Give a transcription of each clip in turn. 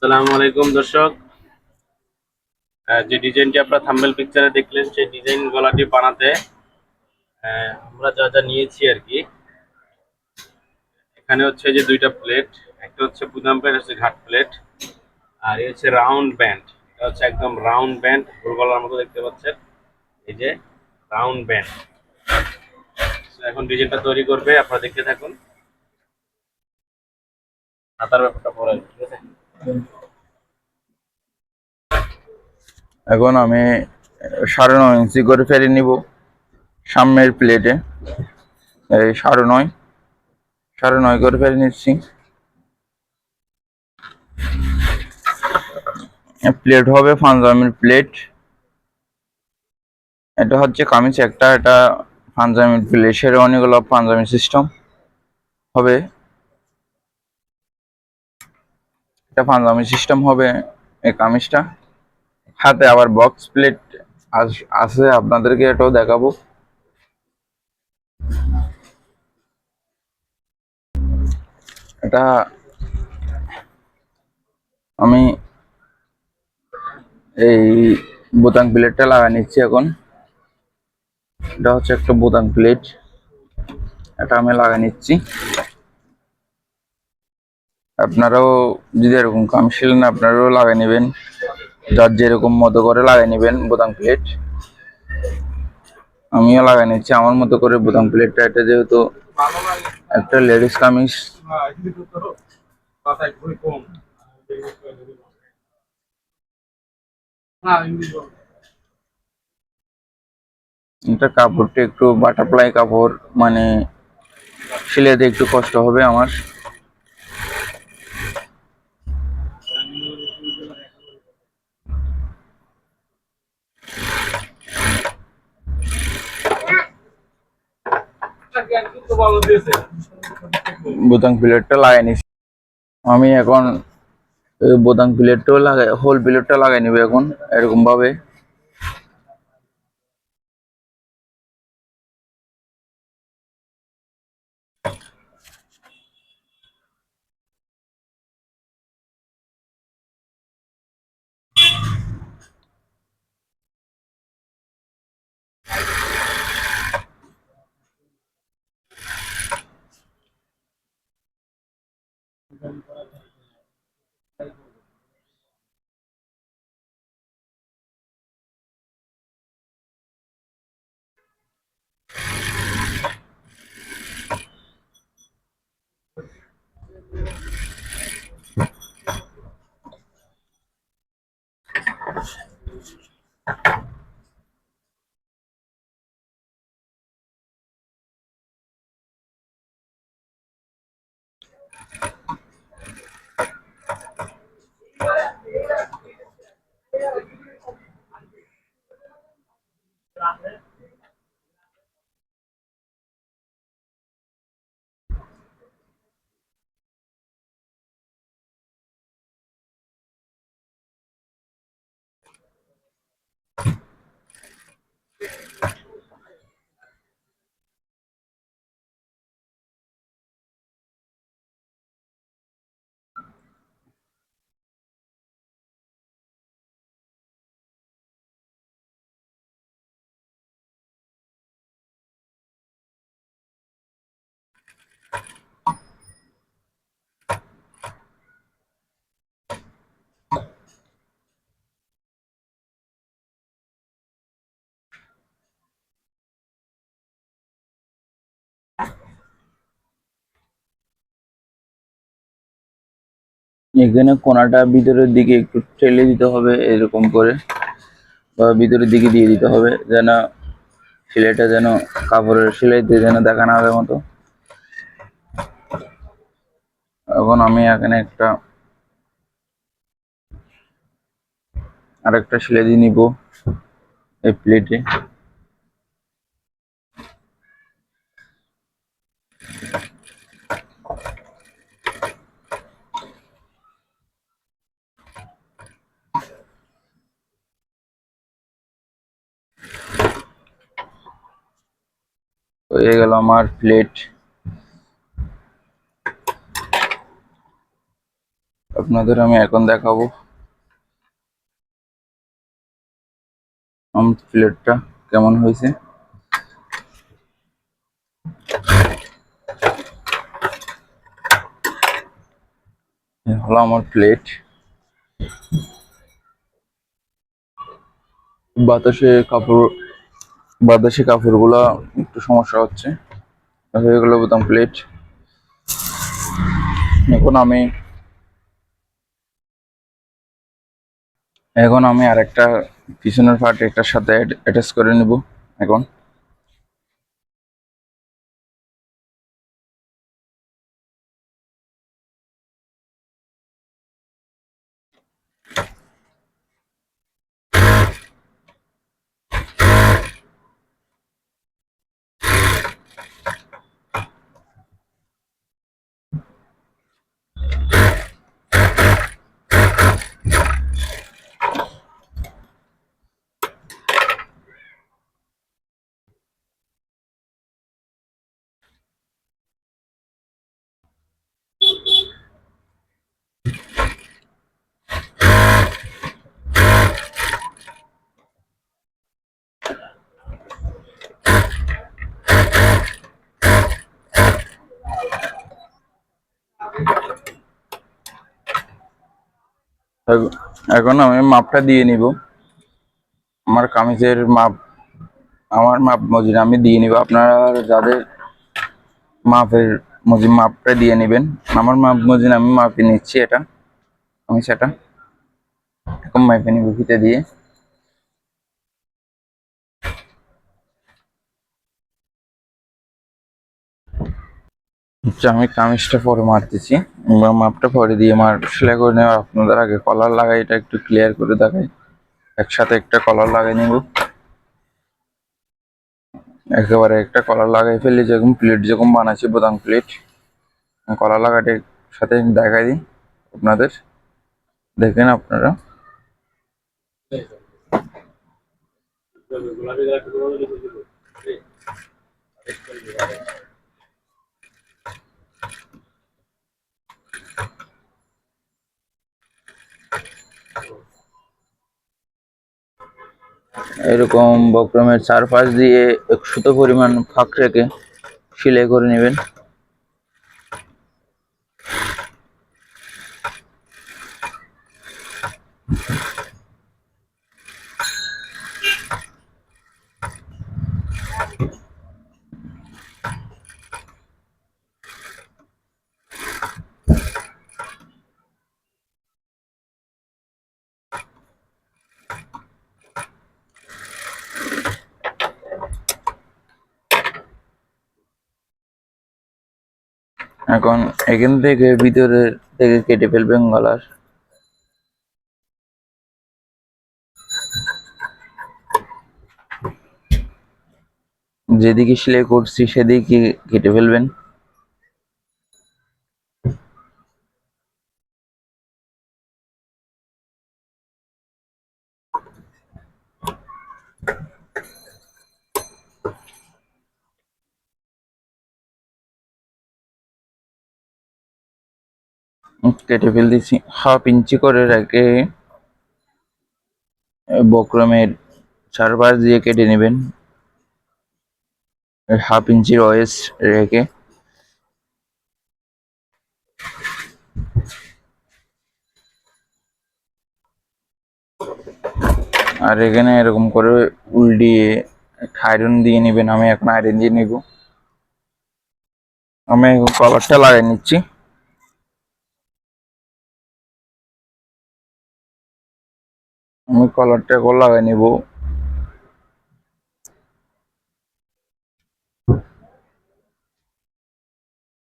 আসসালামু আলাইকুম, দর্শক। যে ডিজাইনটি আপনারা থাম্বেল পিকচারে দেখলেন, সেই ডিজাইন গলাটি বানাতে আমরা যা যা নিয়েছি আর কি। এখানে হচ্ছে যে দুইটা প্লেট একটা হচ্ছে বুদাম প্লেট হচ্ছে ঘাট প্লেট আর এই হচ্ছে রাউন্ড ব্যান্ড এটা হচ্ছে একদম রাউন্ড ব্যান্ড গোল গলার মতো দেখতে পাচ্ছেন। এই যে রাউন্ড ব্যান্ড এখন ডিজাইনটা তৈরি করবে, আপনারা দেখতে থাকুন। হাতার ব্যাপারটা পরে এখন আমি সাড়ে নয় ইঞ্চি করে ফেলে নিব সামনের প্লেটে এই সাড়ে নয় সাড়ে নয় করে ফেলে নিচ্ছি। প্লেট হবে পাঞ্জাবির প্লেট এটা হচ্ছে কামিজ, একটা, এটা পাঞ্জাবির প্লেট শেরওয়ানিগুলো পাঞ্জাবি সিস্টেম হবে। এটা পাঞ্জাবি সিস্টেম হবে এই কামিজটা। হাতে আবার বক্স প্লেট আছে, আপনাদেরকে এটাও দেখাবো। এটা আমি এই বোতাম প্লেটটা লাগা নিচ্ছি এখন। এটা হচ্ছে একটা বোতাম প্লেট এটা আমি লাগা নিচ্ছি। আপনারাও যদি এরকম কাম শিলেন আপনারাও লাগাই নেবেন। যার যেরকম মতো করে লাগাই নেবেন বোতাম প্লেট। আমিও লাগাই নিচ্ছি, আমার মতো করে বোতাম প্লেটটা। এটা যেহেতু একটা লেডিস কামিজ। এটা কাপড়টা একটু বাটারফ্লাই কাপড় মানে সিলাইতে একটু কষ্ট হবে আমার। বোতাম প্লেটটা লাগাই নিছি। আমি এখন বোতাম প্লেটটাও লাগাই হোল প্লেটটা লাগাই নিব এখন এরকম এখানে কোনাটা ভিতরের দিকে একটু ঠেলে দিতে হবে, এরকম করে, বা ভিতরের দিকে দিয়ে দিতে হবে, যেন সেলাইটা যেন কাপড়ের সেলাইতে যেন দেখা না হবে মতো। এখন আমি এখানে একটা আরেকটা সেলাই দিয়ে নিব এই প্লেটে হয়ে গেল আমার প্লেট আপনাদের আমি এখন দেখাবো। আমার প্লেটটা কেমন হয়েছে? হলো আমার প্লেট বাতাসে কাপড় বাতাসে কাপড়গুলা একটু সমস্যা হচ্ছে। বোতাম প্লেট। এখন আমি এখন আমি আরেকটা পিছনের পার্ট একটার সাথে অ্যাটাচ করে নেব, এখন। এখন আমি মাপটা দিয়ে নিব। আমার কামিজের মাপ আমার মাপ মজুরি আমি দিয়ে নিব। আপনারা যাদের মাপের মজুর মাপটা দিয়ে নেবেন। আমার মাপ মজুরি আমি মাপে নিচ্ছি এটা। আমি সেটা এখন মাপে নিব ফিতে দিয়ে। আচ্ছা আমি কামিজটা পরে মারতেছি। এবার মাপটা পরে দিয়ে মার সেলাই করে নেওয়া। আপনাদের আগে কলার লাগাই, এটা একটু ক্লিয়ার করে দেখাই। একসাথে একটা কলার লাগাই নেব। একেবারে একটা কলার লাগাই ফেললে যেরকম প্লেট যেরকম বানাচ্ছি বোতাম প্লেট কলার লাগাটা সাথে দেখাই দিই আপনাদের। দেখেন আপনারা। গোলাপি গোলাপি করে দিলে বুঝতে পারবে। এরকম বক্রমের চারপাশ দিয়ে একশত পরিমাণ ফাঁক রেখে সেলাই করে নেবেন। এখন এখান থেকে ভিতরের থেকে কেটে ফেলবেন গলার। যেদিকে সেলাই করছি সেদিকে কেটে ফেলবেন। কেটে ফেল দিছি হাফ ইঞ্চি করে রেখে বক্রমের চারপাশ দিয়ে কেটে নেবেন। হাফ ইঞ্চির ওয়েস রেখে। আর এখানে এরকম করে উল্টিয়ে আয়রন দিয়ে নেবেন। আমি এখন আয়রন দিয়ে নিব। আমি এখন কলারটা লাগিয়ে নিচ্ছি। আমি কলারটা এখন লাগাই নিব।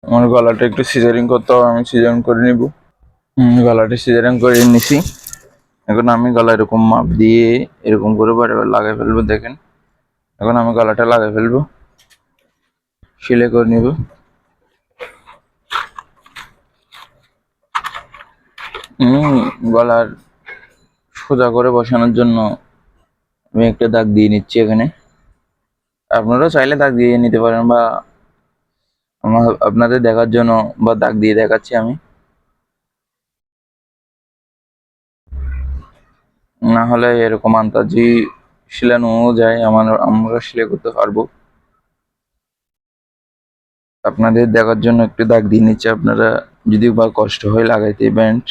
আমার গলাটা একটু সিজারিং করতে হবে, আমি সিজারিং করে নিব। গলাটা সিজারিং করে নিছি। এখন আমি গলা এরকম মাপ দিয়ে এরকম করে বারবার লাগাই ফেলব, দেখেন। এখন আমি গলাটা লাগাই ফেলব। সেলাই করে নিব। গলার সোজা করে বসানোর জন্য আমি একটা দাগ দিয়ে নিচ্ছি এখানে। আপনারা চাইলে দাগ দিয়ে নিতে পারেন বা আমার আপনাদের দেখার জন্য বা দাগ দিয়ে দেখাচ্ছি আমি। না হলে এরকম আন্তাজি শিলানো যায়, আমার, আমরা সেলাই করতে পারব। আপনাদের দেখার জন্য একটু দাগ দিয়ে নিচ্ছে, আপনারা যদি বা কষ্ট হয় লাগাইতে ব্যান্ড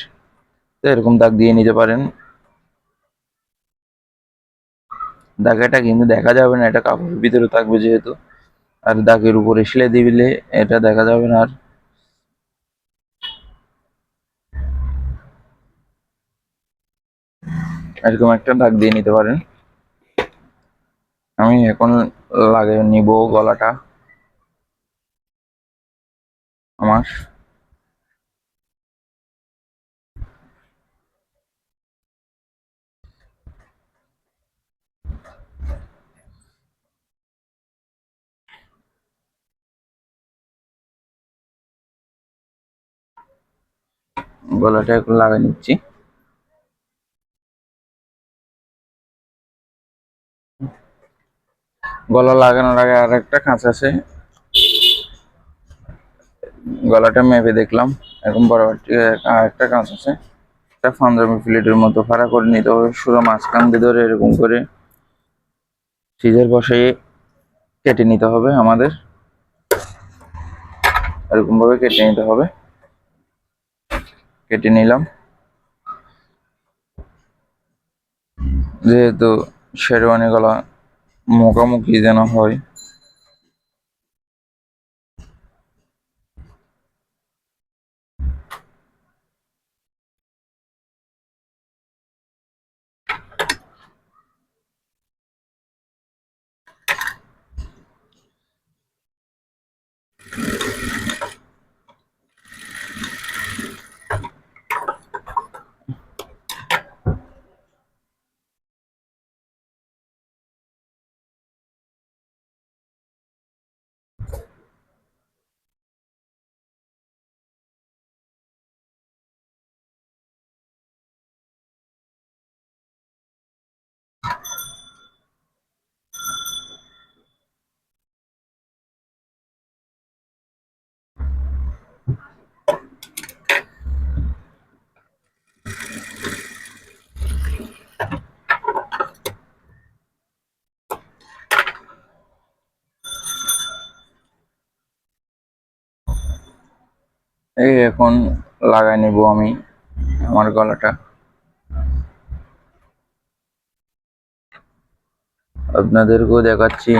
তো এরকম দাগ দিয়ে নিতে পারেন। দাগাটা কিন্তু দেখা যাবে না, এটা কাপড়ের ভিতরে থাকবে যেহেতু। আর দাগের উপরে সেলাই দিলে এটা দেখা যাবে না আর। এরকম একটা দাগ দিয়ে নিতে পারেন। আমি এখন লাগে নিব গলাটা। আমার। গলাটা এখন লাগিয়ে নিচ্ছি। গলা লাগানোর আগে আর একটা কাঁচ আছে। গলাটা মেপে দেখলাম। এখন আর একটা কাঁচ আছে। একটা পাঞ্জাবি প্লেটের মতো ফাড়া করে নিতে হবে। সুরো মাঝখান দিয়ে ধরে এরকম করে সিজার বসিয়ে কেটে নিতে হবে আমাদের। এরকম ভাবে কেটে নিতে হবে। কেটে নিলাম। যেহেতু শেরওয়ানি গলা মুখামুখি যেন হয় এই এখন লাগাই নিব আমি আমার গলাটা। আপনাদেরকেও দেখাচ্ছি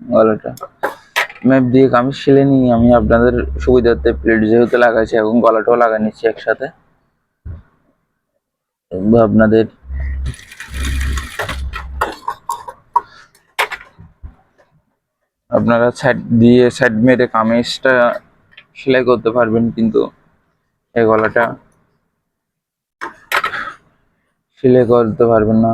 গলাটা। ম্যাপ দিয়ে আমি সেলে নিই, আমি আপনাদের সুবিধার্থে প্লেট যেহেতু লাগাইছি, এখন গলাটাও লাগাই নিচ্ছি একসাথে। আপনাদের। আপনারা সাইড দিয়ে সাইড মেরে কামিজটা সেলাই করতে পারবেন কিন্তু এই গলাটা সেলাই করতে পারবেন না।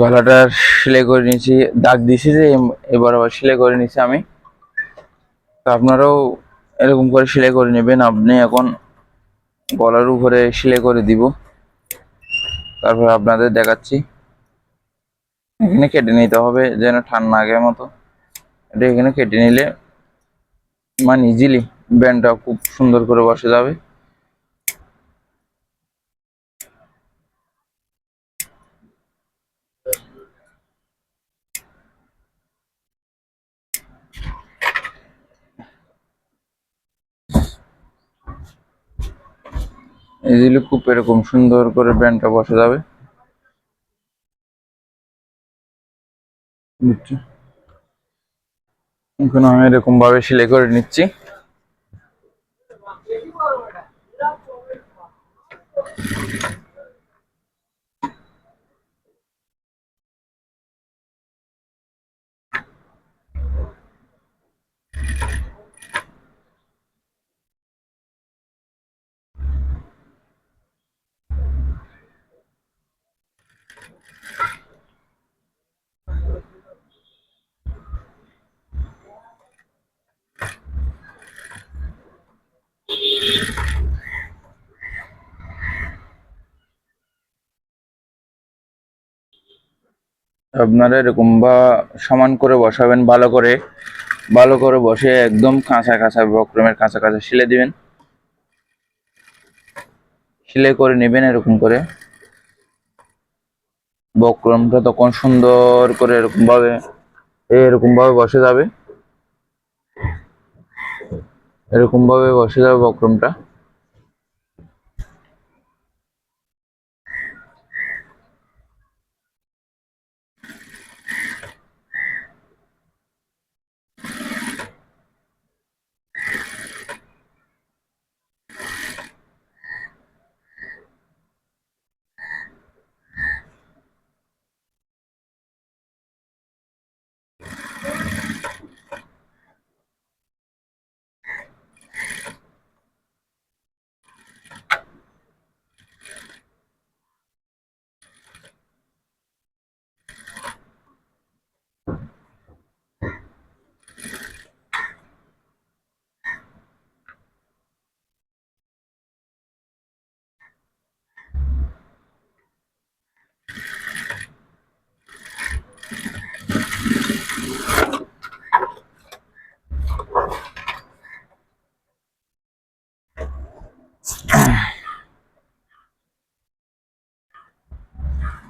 গলাটা সেলাই করে নিয়েছি। দাগ দিয়েছি যে এবার আবার সেলাই করে নিয়েছি আমি। তো আপনারাও এরকম করে সেলাই করে নেবেন। আপনি এখন গলার উপরে সেলাই করে দিব। তারপর আপনাদের দেখাচ্ছি। এখানে কেটে নিতে হবে, যেন ঠান্ডা আগের মতো। এটা এখানে কেটে নিলে মানে ইজিলি ব্যান্ডটা খুব সুন্দর করে বসে যাবে। ইজিলি খুব এরকম সুন্দর করে ব্যান্ডটা বসা যাবে? এখন আমি এরকম ভাবে সেলাই করে নিচ্ছি আপনারা এরকম বা সমান করে বসাবেন, ভালো করে ভালো করে বসে একদম কাঁচা কাঁচা বক্রমের কাঁচা কাঁচা সিলে দিবেন। সেলাই করে নেবেন এরকম করে। বক্রমটা তখন সুন্দর করে এরকম ভাবে এরকম ভাবে বসে যাবে। এরকম ভাবে বসে যাবে বক্রমটা।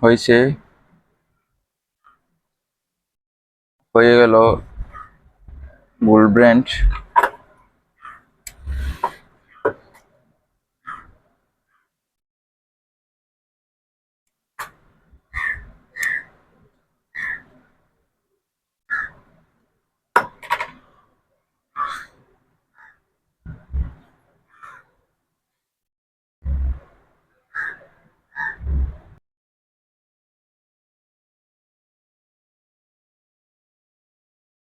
হয়েছে। হয়ে গেল গোল্ড ব্র্যান্ড